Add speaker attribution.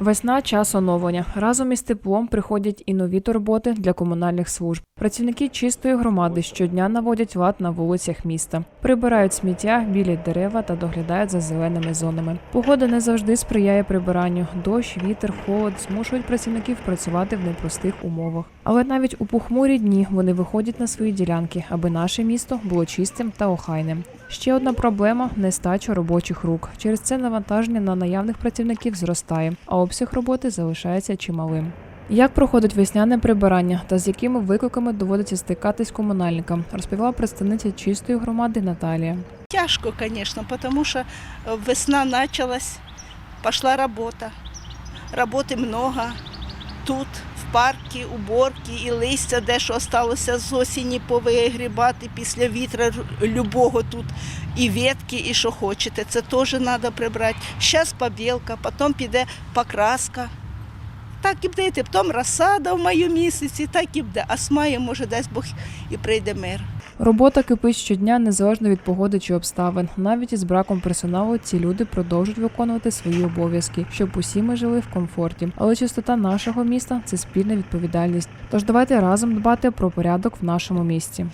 Speaker 1: Весна час оновлення. Разом із теплом приходять і нові турботи для комунальних служб. Працівники чистої громади щодня наводять лад на вулицях міста, прибирають сміття, білять дерева та доглядають за зеленими зонами. Погода не завжди сприяє прибиранню. Дощ, вітер, холод змушують працівників працювати в непростих умовах. Але навіть у похмурі дні вони виходять на свої ділянки, аби наше місто було чистим та охайним. Ще одна проблема нестача робочих рук. Через це навантаження на наявних працівників зростає, а обсяг роботи залишається чималим. Як проходить весняне прибирання та з якими викликами доводиться стикатись комунальникам, розповіла представниця чистої громади Наталія.
Speaker 2: Тяжко, конечно, потому что э, весна началась, пошла работа. Работы много. Тут, в паркі, уборки і листя, де що осталося з осені повигрібати після вітра любого тут. І ветки, і що хочете. Це теж треба прибрати. Зараз побілка, потім піде покраска. Так і буде, йти. потім розсада в маю місяці, так і буде. А з маю, може, дасть Бог і прийде мир.
Speaker 1: Робота кипить щодня незалежно від погоди чи обставин. Навіть із браком персоналу ці люди продовжують виконувати свої обов'язки, щоб усі ми жили в комфорті. Але чистота нашого міста це спільна відповідальність. Тож давайте разом дбати про порядок в нашому місті.